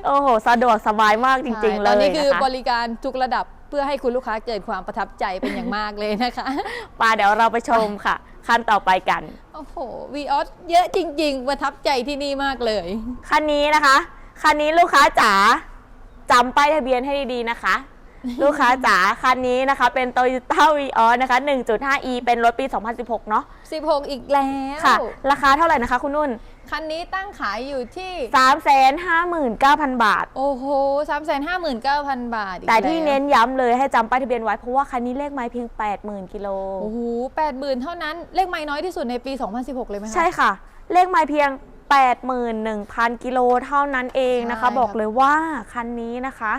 Speaker 1: โอ้โหสะดวกสบายมากจริง ๆ เลย
Speaker 2: ตอนนี้คือ
Speaker 1: นะคะ
Speaker 2: บริการทุกระดับเพื่อให้คุณลูกค้าเกิดความประทับใจเป็นอย่างมากเลยนะคะ
Speaker 1: ปาเดี๋ยวเราไปชมค่ะคันต่อไปกัน
Speaker 2: โอ้โหวีออสเยอะจริง ๆ ประทับใจที่นี่มากเลย
Speaker 1: คันนี้นะคะ คันนี้ลูกค้าจ๋าจำป้ายทะเบียนให้ดีๆนะคะ ลูกค้าจ๋าคันนี้นะคะ เป็น Toyota v ีออนะคะ 1.5e เป็นรถปี 2016 เนาะ
Speaker 2: 16 อีกแล้ว
Speaker 1: ค่ะ ราคาเท่าไหร่นะคะคุณนุ่น
Speaker 2: คันนี้ตั้งขายอยู่ที่
Speaker 1: 359,000 บาท
Speaker 2: โอ้โห 359,000 บาทอีก
Speaker 1: แต่ที่
Speaker 2: ล้ว
Speaker 1: เน้นย้ำเลยให้จำป้ายทะเบียนไว้ เพราะว่าคันนี้เลขไม้เพียง 80,000 กิโล
Speaker 2: โอ้โห 80,000 เท่านั้นเลขไม่น้อยที่สุดในปี 2016 เลยไหมคะ
Speaker 1: ใช่ค่ะ เลขไม้เพียง 81,000 กิโลเท่านั้นเองนะคะ
Speaker 2: ใช่
Speaker 1: บอก
Speaker 2: ค่ะ
Speaker 1: เลยว่าคันนี้นะคะ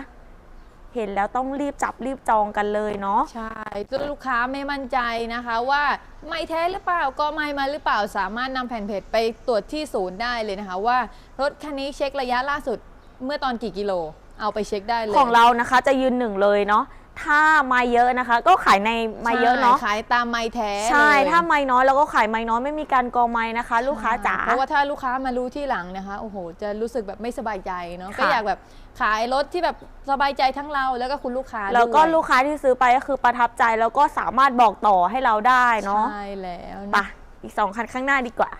Speaker 1: เห็นแล้วต้องรีบจับรีบจองกันเลยเนาะ
Speaker 2: ใช่จนลูกค้าไม่มั่นใจนะคะว่าไม่แท้หรือเปล่าก็ไม่มาหรือเปล่าสามารถนำแผ่นเพจไปตรวจที่ศูนย์ได้เลยนะคะ ว่ารถคันนี้เช็คระยะล่าสุดเมื่อตอนกี่กิโล เอาไปเช็คได้เลย
Speaker 1: ของเรานะคะจะยืนหนึ่งเลยเนาะ ถ้าไม้เยอะนะคะ ก็ขายในไม้เยอะเนาะ
Speaker 2: ใช่ขายตามไม้แท้
Speaker 1: ใช่
Speaker 2: เลย
Speaker 1: ถ้าไม้น้อยเราก็ขายไม้น้อยไม่มีการกองไม้นะคะ ลูกค้าจ๋า
Speaker 2: เพราะว่าถ้าลูกค้ามารู้ที่หลังนะคะ โอ้โห จะรู้สึกแบบไม่สบายใจเนาะ
Speaker 1: ค่ะ
Speaker 2: ก็อยากแบบขายรถที่แบบสบายใจทั้งเราแล้วก็คุณลูกค้า
Speaker 1: แล้วก็
Speaker 2: ด้วย
Speaker 1: ลูกค้าที่ซื้อไปก็คือประทับใจแล้วก็สามารถบอกต่อให้เราได้เนาะ
Speaker 2: ใช่แล้วนะ
Speaker 1: ไปะอีกสองคันข้างหน้าดีกว่า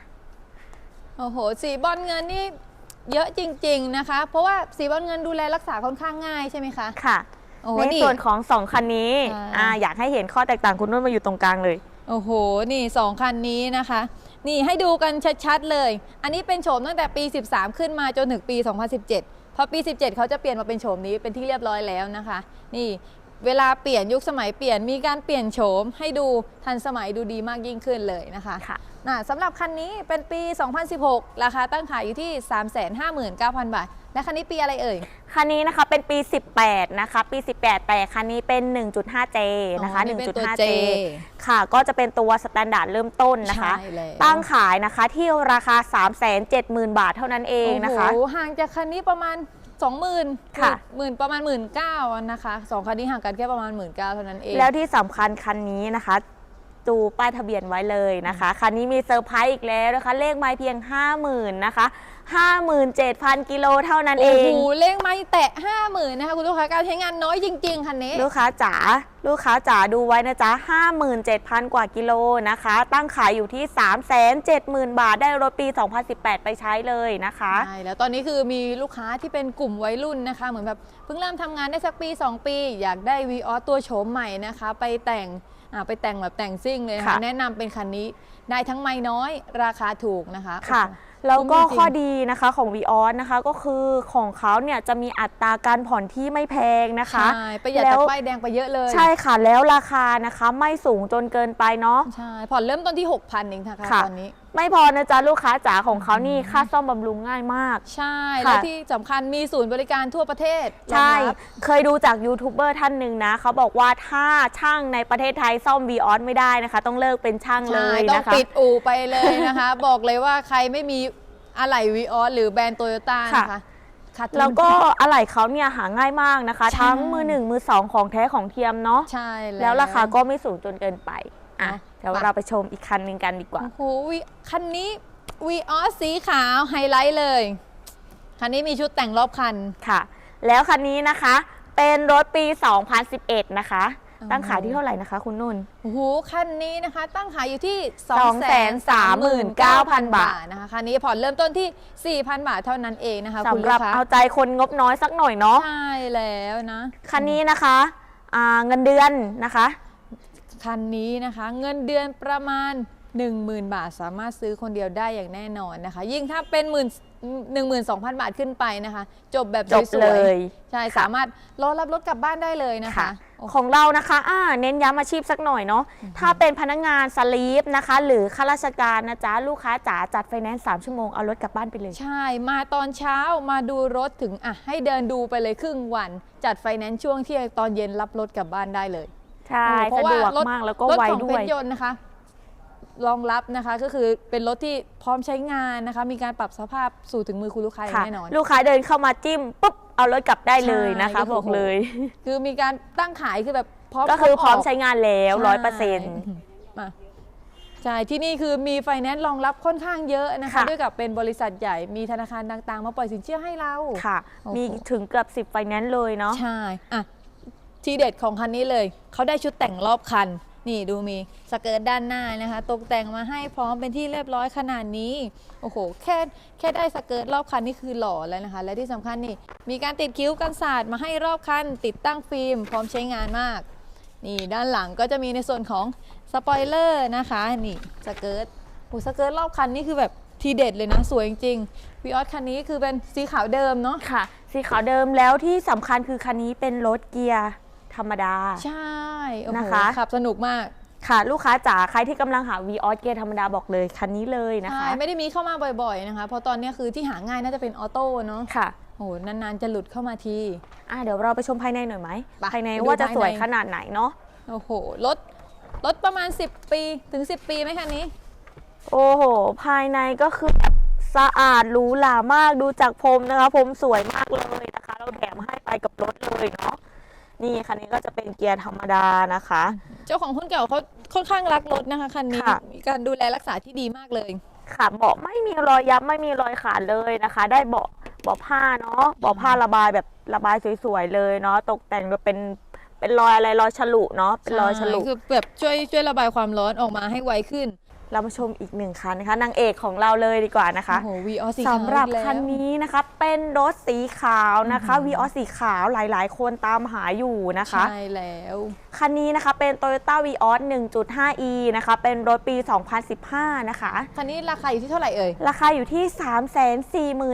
Speaker 2: โอ้โห สีบอลเงินนี่เยอะจริง ๆนะคะ เพราะว่าสีบอลเงินดูแลรักษาค่อนข้างง่ายใช่ไหมคะ
Speaker 1: ค่ะ
Speaker 2: โอ้โห
Speaker 1: ใน
Speaker 2: นี่
Speaker 1: ส่วนของสองคันนี้
Speaker 2: ใช่
Speaker 1: อ่าอยากให้เห็นข้อแตกต่างคุณนุ่นมาอยู่ตรงกลางเลย
Speaker 2: โอ้โห นี่สองคันนี้นะคะ นี่ให้ดูกันชัดๆเลย อันนี้เป็นโฉมตั้งแต่ปี 13 ขึ้นมาจนถึงปี 2017 พอปี 17 เขาจะเปลี่ยนมาเป็นโฉมนี้เป็นที่เรียบร้อยแล้วนะคะ นี่เวลาเปลี่ยนยุคสมัยเปลี่ยนมีการเปลี่ยนโฉมให้ดูทันสมัยดูดีมากยิ่งขึ้นเลยนะคะ
Speaker 1: ค่ะ
Speaker 2: น่ะสำหรับคันนี้เป็นปี 2016 ราคาตั้งขายอยู่ที่ 359,000 บาท และคันนี้ปีอะไรเอ่ย
Speaker 1: คันนี้นะคะเป็นปี 18 นะคะ ปี 18 แต่คันนี้เป็น 1.5J นะคะ
Speaker 2: อ๋อนี่เป็นตัว
Speaker 1: 1.5J
Speaker 2: J
Speaker 1: ค่ะ ก็จะเป็นตัวสแตนดาร์ดเริ่มต้นนะคะ
Speaker 2: ใช่แล้ว
Speaker 1: ตั้งขายนะคะที่ราคา 370,000 บาทเท่านั้นเองนะคะ
Speaker 2: โอ้โหห่างจากคันนี้ประมาณ 20,000
Speaker 1: ค่ะ
Speaker 2: หมื่นประมาณ 1 9ื่นนะคะสองคันนี้ห่างกันแค่ประมาณ 1 9ื่นเท่านั้นเอง
Speaker 1: แล้วที่สำคัญคันนี้นะคะ ดูป้ายทะเบียนไว้เลยนะคะ คันนี้มีเซอร์ไพรส์อีกแล้วนะคะ เลขไม้เพียง 50,000นะคะ57,000 กิโลเท่านั้นเอ
Speaker 2: โอ้โห
Speaker 1: ง
Speaker 2: เลขไม่แตะ50,000นะคะคุณลูกค้าการใช้งานน้อยจริงๆคันนี้
Speaker 1: ลูกค้าจ๋า ลูกค้าจ๋าดูไว้นะจ๊ะ57,000 กว่ากิโลนะคะ ตั้งขายอยู่ที่ 370,000 บาท ได้รถปี 2018 ไปใช้เลยนะคะ
Speaker 2: ใช่แล้วตอนนี้คือมีลูกค้าที่เป็นกลุ่มวัยรุ่นนะคะ เหมือนแบบเพิ่งเริ่มทำงานได้สักปี 2 ปี อยากได้วีออตัวโฉมใหม่นะคะ ไปแต่งอ่า ไปแต่งแบบแต่งซิ่งเลยนะคะ
Speaker 1: ค่ะ
Speaker 2: แนะนำเป็นคันนี้ได้ทั้งไม่น้อยราคาถูกนะคะ
Speaker 1: ค่ะ
Speaker 2: โอ้โห
Speaker 1: แล้วก็
Speaker 2: คุ้มจริงๆ
Speaker 1: ข้อดีนะคะของ v ีออสนะคะก็คือของเขาเนี่ยจะมีอัตราการผ่อนที่ไม่แพงนะคะ
Speaker 2: ใช่ประหยัด
Speaker 1: แล้
Speaker 2: จาก
Speaker 1: ว
Speaker 2: ป้ายแดงไปเยอะเลย
Speaker 1: ใช่ค่ะแล้วราคานะคะไม่สูงจนเกินไปเนาะ
Speaker 2: ใช่ผ่อนเริ่มต้นที่ 6,000เองนะคะ
Speaker 1: ค่ะ
Speaker 2: ตอนนี้
Speaker 1: ไม่พอนะจ๊ะลูกค้าจ๋าของเขานี่ค่าซ่อมบำรุงง่ายมาก
Speaker 2: ใช่
Speaker 1: ค่ะ
Speaker 2: และที่สำคัญมีศูนย์บริการทั่วประเทศ
Speaker 1: ใช่
Speaker 2: รองรับ
Speaker 1: เคยดูจากยูทูบเบอร์ท่านหนึ่งนะเขาบอกว่าถ้าช่างในประเทศไทยซ่อม v ีออสไม่ได้นะคะ ต้องเลิกเป็นช่างเล
Speaker 2: ใช่
Speaker 1: ย
Speaker 2: ต้อง
Speaker 1: นะคะ
Speaker 2: ปิดอู่ไปเลยนะคะ บอกเลยว่าใครไม่มีอะไหล่วีออสหรือแบรนด์โตโยต้า
Speaker 1: ค่ะ
Speaker 2: นะคะขาดทุน
Speaker 1: แล้วก็อะไหล่เขาเนี่ยหาง่ายมากนะคะ
Speaker 2: ใช่
Speaker 1: ทั้งมือหนึ่งมือสองของแท้ของเทียมเนาะ
Speaker 2: ใช่
Speaker 1: แล้วราคาก็ไม่สูงจนเกินไปอะ
Speaker 2: เนอะ
Speaker 1: เดี๋ยว
Speaker 2: ไป
Speaker 1: เราไปชมอีกคันหนึ่งกันดีกว่า
Speaker 2: โอ้โหวิคันนี้วีออสสีขาวไฮไลท์เลย คันนี้มีชุดแต่งรอบคัน
Speaker 1: ค่ะ แล้วคันนี้นะคะ เป็นรถปี 2011 นะคะ
Speaker 2: อ๋อ
Speaker 1: ตั้งขายที่เท่าไหร่นะคะ คุณนุ่น
Speaker 2: โอ้โห คันนี้นะคะ ตั้งขายอยู่ที่
Speaker 1: 239,000
Speaker 2: บาทนะคะ คันนี้ผ่อนเริ่มต้นที่ 4,000 บาทเท่านั้นเองนะคะคุณ
Speaker 1: สำหรับ
Speaker 2: ลูกค้า
Speaker 1: เอาใจคนงบน้อยสักหน่อยเนาะ
Speaker 2: ใช่แล้วนะ
Speaker 1: คันนี้นะคะอ่าเงินเดือนนะคะ
Speaker 2: คันนี้นะคะ เงินเดือนประมาณ 10,000 บาท สามารถซื้อคนเดียวได้อย่างแน่นอนนะคะ ยิ่งถ้าเป็นหมื่นหนึ่งหมื่นสองพันบาทขึ้นไปนะคะ จบแบบ
Speaker 1: จบ
Speaker 2: ส
Speaker 1: เล
Speaker 2: วย
Speaker 1: ย
Speaker 2: ๆ ใช่ สามารถรอรับรถกลับบ้านได้เลยนะคะ
Speaker 1: ค่ะ
Speaker 2: โอ้โห
Speaker 1: ของเรานะคะอ่าเน้นย้ำอาชีพสักหน่อยเนาะ ถ้าเป็นพนักงานสลีปนะคะ หรือข้าราชการนะจ๊ะ ลูกค้าจ๋าจัดไฟแนนซ์3ชั่วโมง เอารถกลับบ้านไปเลย
Speaker 2: ใช่ มาตอนเช้ามาดูรถถึงอะให้เดินดูไปเลยครึ่งวัน จัดไฟแนนซ์ช่วงเที่ยงตอนเย็นรับรถกลับบ้านได้เลย
Speaker 1: ใช่
Speaker 2: เพ
Speaker 1: สะ
Speaker 2: ราะว่า
Speaker 1: ดวก
Speaker 2: รถ
Speaker 1: มากแล้วก็
Speaker 2: รถ
Speaker 1: ไว
Speaker 2: ของ
Speaker 1: ด้
Speaker 2: เพ
Speaker 1: วย
Speaker 2: ชรยนต์นะคะ รองรับนะคะก็คือเป็นรถที่พร้อมใช้งานนะคะ มีการปรับสภาพสู่ถึงมือคุณลูกค้าอย่าง
Speaker 1: ค่ะ
Speaker 2: แน่นอน
Speaker 1: ลูกค้าเดินเข้ามาจิ้มปุ๊บเอารถกลับได้เลยนะคะ
Speaker 2: ใช่
Speaker 1: บอกเลย
Speaker 2: คือมีการตั้งขายคือแบบพร้อม
Speaker 1: ก็คือพร้อม
Speaker 2: ก
Speaker 1: ใช้งานแล้วร้อยเปอร์เซ็นต์
Speaker 2: มาใช่ที่นี่คือมีไฟแนนซ์รองรับค่อนข้างเยอะนะคะ
Speaker 1: ค่ะ
Speaker 2: ด้วยกับเป็นบริษัทใหญ่มีธนาคารต่างๆ มาปล่อยสินเชื่อให้เรา
Speaker 1: ค่ะ
Speaker 2: โอ้โห
Speaker 1: มีถึงเกือบ10ไฟแนนซ์เลยเนาะ
Speaker 2: ใช่อะ ทีเด็ดของคันนี้เลย เขาได้ชุดแต่งรอบคัน นี่ดูมีสเกิร์ตด้านหน้านะคะ ตกแต่งมาให้พร้อมเป็นที่เรียบร้อยขนาดนี้ โอ้โห แค่แค่ได้สเกิร์ตรอบคันนี่คือหล่อแล้วนะคะ และที่สำคัญนี่ มีการติดคิ้วกันศาสตร์มาให้รอบคัน ติดตั้งฟิล์ม พร้อมใช้งานมาก นี่ด้านหลังก็จะมีในส่วนของสปอยเลอร์นะคะ นี่สเกิร์ตโอ้สเกิร์ตรอบคันนี่คือแบบทีเด็ดเลยนะสวยจริงๆวีออสคันนี้คือเป็นสีขาวเดิมเนาะ
Speaker 1: ค่ะ สีขาวเดิมแล้วที่สำคัญคือคันนี้เป็นรถเกียร์ ธรรมดา
Speaker 2: ใช่โอ้โห
Speaker 1: นะคะ
Speaker 2: ขับสนุกมาก
Speaker 1: ค่ะ ลูกค้าจ๋าใครที่กำลังหา v ีออสเกียร์ธรรมดาบอกเลยคันนี้เลยนะ
Speaker 2: ใช่
Speaker 1: คะ
Speaker 2: ไม่ได้มีเข้ามาบ่อยๆนะคะ เพราะตอนนี้คือที่หาง่ายน่าจะเป็นออโต้เนาะ
Speaker 1: ค่ะ
Speaker 2: โอ้โหนานๆจะหลุดเข้ามาที
Speaker 1: อะเดี๋ยวเราไปชมภายในหน่อยไหม
Speaker 2: ไป
Speaker 1: ภายใน
Speaker 2: ไปดู
Speaker 1: ว่าจะ
Speaker 2: ภายใน
Speaker 1: สวยขนาดไหนเนาะ
Speaker 2: โอ้โหรถรถประมาณ 10 ปีถึง 10 ปีไหมคันนี้
Speaker 1: โอ้โห ภายในก็คือแบบสะอาดหรูหรามากดูจากพรมนะคะพรมสวยมากเลยนะคะ เราแถมให้ไปกับรถเลยเนาะ นี่คันนี้ก็จะเป็นเกียร์ธรรมดานะคะ
Speaker 2: เจ้าของคนเก่าเขาค่อนข้างรักรถนะคะคันนี้
Speaker 1: ค่ะ
Speaker 2: มีการดูแลรักษาที่ดีมากเลย
Speaker 1: ค่ะเบาะไม่มีรอยยับไม่มีรอยขาดเลยนะคะ ได้เบาะเบาะผ้าเนาะเบาะผ้าระบายแบบระบายสวยๆเลยเนาะตกแต่งโดยเป็นเป็นรอยอะไรรอยฉลุเนาะเป็นรอยฉลุ
Speaker 2: ใช่คือแบบช่วยช่วยระบายความร้อนออกมาให้ไวขึ้น
Speaker 1: เรามาชมอีกหนึ่งคันนะคะนางเอกของเราเลยดีกว่านะคะ
Speaker 2: โอ้โหวีออสีขาว
Speaker 1: สำหรับ
Speaker 2: อีกแล้ว
Speaker 1: คันนี้นะคะเป็นรถสีขาวนะคะ
Speaker 2: อือหือ
Speaker 1: วีออสีขาวหลายๆ คนตามหาอยู่นะคะ
Speaker 2: ใช่แล้ว
Speaker 1: คันนี้นะคะเป็น Toyota v ีออส 1.5e นะคะเป็นรถปี 2015 นะคะ
Speaker 2: คันนี้ราคาอยู่ที่เท่าไหร่เอ่ย
Speaker 1: ราคาอยู่ที่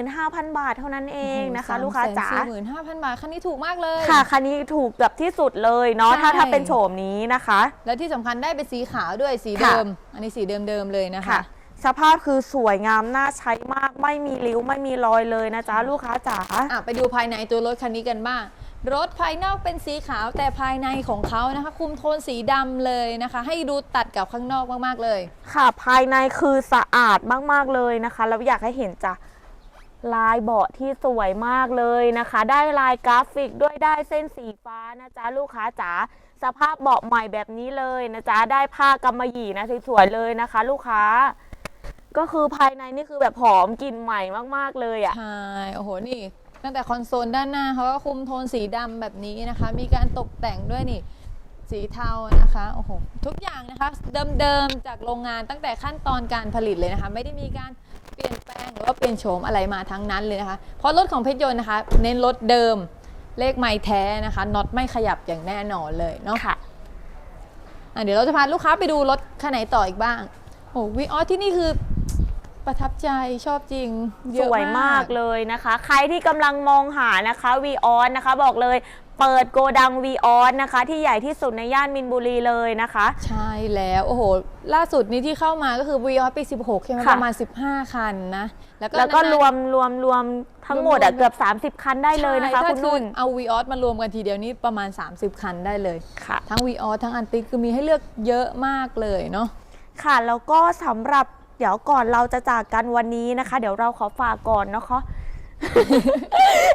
Speaker 1: 345,000 บาทเท่านั้นเองนะคะ ลูกค้าจ๋า
Speaker 2: สี่หมื่นห้าพันบาท คันนี้ถูกมากเลย
Speaker 1: ค่ะ คันนี้ถูกเกือบที่สุดเลยเนาะ
Speaker 2: ใช่
Speaker 1: ถ้าถ้าเป็นโฉมนี้นะคะ
Speaker 2: และที่สำคัญได้เป็นสีขาวด้วยสี
Speaker 1: ค่ะ
Speaker 2: เดิม อันนี้สีเดิมๆเลยนะคะ
Speaker 1: ค่ะสภาพคือสวยงามน่าใช้มาก ไม่มีริ้วไม่มีรอยเลยนะจ๊ะลูกค้าจ๋า
Speaker 2: อะไปดูภายในตัวรถคันนี้กันบ้าง รถภายนอกเป็นสีขาวแต่ภายในของเขานะคะ คุมโทนสีดำเลยนะคะ ให้ดูตัดกับข้างนอกมากๆเลย
Speaker 1: ค่ะ ภายในคือสะอาดมากๆเลยนะคะ แล้วอยากให้เห็นจ้ะลายเบาะที่สวยมากเลยนะคะ ได้ลายกราฟิกด้วยได้เส้นสีฟ้านะจ๊ะลูกค้าจ๋าสภาพเบาะใหม่แบบนี้เลยนะจ๊ะได้ผ้ากำมะหยี่นะสวยๆเลยนะคะ ลูกค้า ก็คือภายในนี่คือแบบหอมกลิ่นใหม่มากๆเลยอะ่ะ
Speaker 2: ใช่โอ้โหนี่ ตั้งแต่คอนโซลด้านหน้าเขาก็คุมโทนสีดำแบบนี้นะคะ มีการตกแต่งด้วยนี่สีเทานะคะโอ้โหทุกอย่างนะคะเดิมๆจากโรงงานตั้งแต่ขั้นตอนการผลิตเลยนะคะ ไม่ได้มีการเปลี่ยนแปลงหรือว่าเปลี่ยนโฉมอะไรมาทั้งนั้นเลยนะคะ เพราะรถของเพชรยนต์นะคะ เน้นรถเดิมเลขไม้แท้นะคะน็อตไม่ขยับอย่างแน่นอนเลยเนาะ
Speaker 1: ค่ะ
Speaker 2: อะเดี๋ยวเราจะพาลูกค้าไปดูรถคันไหนต่ออีกบ้างโอ้วีออสที่นี่คือ ประทับใจชอบจริงเย
Speaker 1: ส
Speaker 2: อะ
Speaker 1: วยมากเลยนะคะ ใครที่กำลังมองหานะคะวีออนนะคะบอกเลยเปิดโกดังวีออนนะคะ ที่ใหญ่ที่สุดในย่านมินบุรีเลยนะคะ
Speaker 2: ใช่แล้วโอ้โห ล่าสุดนี้ที่เข้ามาก็คือวีออสปี 16 ใช่ไหม
Speaker 1: ค่ะ
Speaker 2: ประมาณ 15 คันนะ แล้วก็
Speaker 1: แล้วก็
Speaker 2: นานๆ
Speaker 1: รวมรวมรวมทั้งหมดอะ
Speaker 2: รวมๆ
Speaker 1: เกือบ 30 คันได้เลยนะคะ
Speaker 2: ใช่
Speaker 1: คุณนุ่น
Speaker 2: ถ้าเอาวีออสมารวมกันทีเดียวนี้ประมาณ 30 คันได้เลย
Speaker 1: ค่ะ
Speaker 2: ทั้งวีออสทั้งอันติคือมีให้เลือกเยอะมากเลยเนาะ
Speaker 1: ค่ะแล้วก็สำหรับ เดี๋ยวก่อนเราจะจากกันวันนี้นะคะ เดี๋ยวเราขอฝากก่อนนะคะ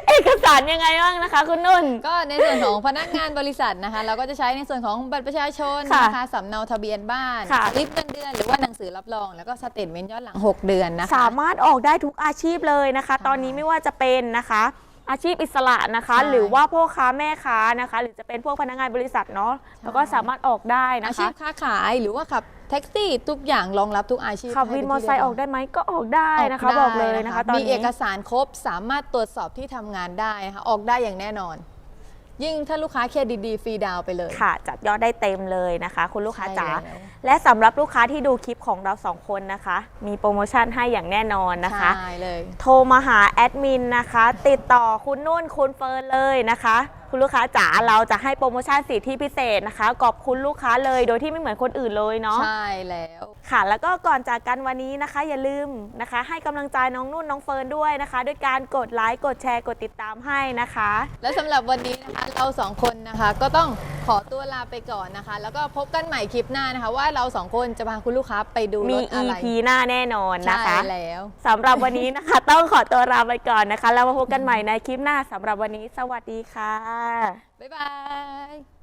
Speaker 1: เอกสารยังไงบ้างนะคะ คุณนุ่น
Speaker 2: ก็ในส่วนของพนักงานบริษัทนะคะ เราก็จะใช้ในส่วนของบัตรประชาชน
Speaker 1: ค่ะ
Speaker 2: นะคะสำเนาทะเบียนบ้าน
Speaker 1: ค่ะ
Speaker 2: สลิปเงินเดือน หรือว่าหนังสือรับรอง แล้วก็สเตทเมนต์ย้อนหลัง 6 เดือนนะคะ
Speaker 1: สามารถออกได้ทุกอาชีพเลยนะคะ
Speaker 2: ค่ะ
Speaker 1: ตอนนี้ไม่ว่าจะเป็นนะคะ อาชีพอิสระนะคะ
Speaker 2: ใช่
Speaker 1: หรือว่าพ่อค้าแม่ค้านะคะ หรือจะเป็นพวกพนักงานบริษัทเนาะแล้วก็สามารถออกได้
Speaker 2: อา
Speaker 1: นะ
Speaker 2: ชี
Speaker 1: คะ
Speaker 2: พค้าขายหรือว่าขับแท็กซี่ทุกอย่างรองรับทุกอาชีพ
Speaker 1: ขับ
Speaker 2: ให้
Speaker 1: วิน
Speaker 2: เป็
Speaker 1: มอเตอร์ไซค์ออกได้ไหมก็ออกได้นะคะ
Speaker 2: ได้
Speaker 1: บอกเลยนะคะตอน
Speaker 2: มี
Speaker 1: นี้
Speaker 2: เอกสารครบสามารถตรวจสอบที่ทำงานได้นะคะออกได้อย่างแน่นอน ยิ่งถ้าลูกค้าเครดิตดีฟรีดาวน์ไปเลย
Speaker 1: ค่ะจัดยอดได้เต็มเลยนะคะ คุณลูกค้า
Speaker 2: ใช่
Speaker 1: จ๋า
Speaker 2: แล้ว
Speaker 1: และสำหรับลูกค้าที่ดูคลิปของเราสองคนนะคะ มีโปรโมชั่นให้อย่างแน่นอนนะคะ
Speaker 2: ใช่เลย
Speaker 1: โทรมาหาแอดมินนะคะ ติดต่อคุณนุ่นคุณเฟิร์นเลยนะคะ คุณลูกค้าจ๋าเราจะให้โปรโมชั่นสิทธิพิเศษนะคะขอบคุณลูกค้าเลยโดยที่ไม่เหมือนคนอื่นเลยเนาะ
Speaker 2: ใช่แล้ว
Speaker 1: ค่ะ แล้วก็ก่อนจากกันวันนี้นะคะ อย่าลืมนะคะ ให้กำลังใจน้องนุ่นน้องเฟิร์นด้วยนะคะ ด้วยการกดไลค์กดแชร์กดติดตามให้นะคะ
Speaker 2: และสำหรับวันนี้นะคะเราสองคนนะคะ ก็ต้องขอตัวลาไปก่อนนะคะ แล้วก็พบกันใหม่คลิปหน้านะคะว่าเราสองคนจะพาคุณลูกค้าไปดูร
Speaker 1: มี
Speaker 2: ถอะไร
Speaker 1: EP หน้าแน่นอนนะคะ
Speaker 2: ใช่แล้ว
Speaker 1: สำหรับวันนี้นะคะ ต้องขอตัวลาไปก่อนนะคะ แล้วมาพบกันใหม่ในคลิปหน้าสำหรับวันนี้ สวัสดีค่ะ
Speaker 2: บ๊ายบาย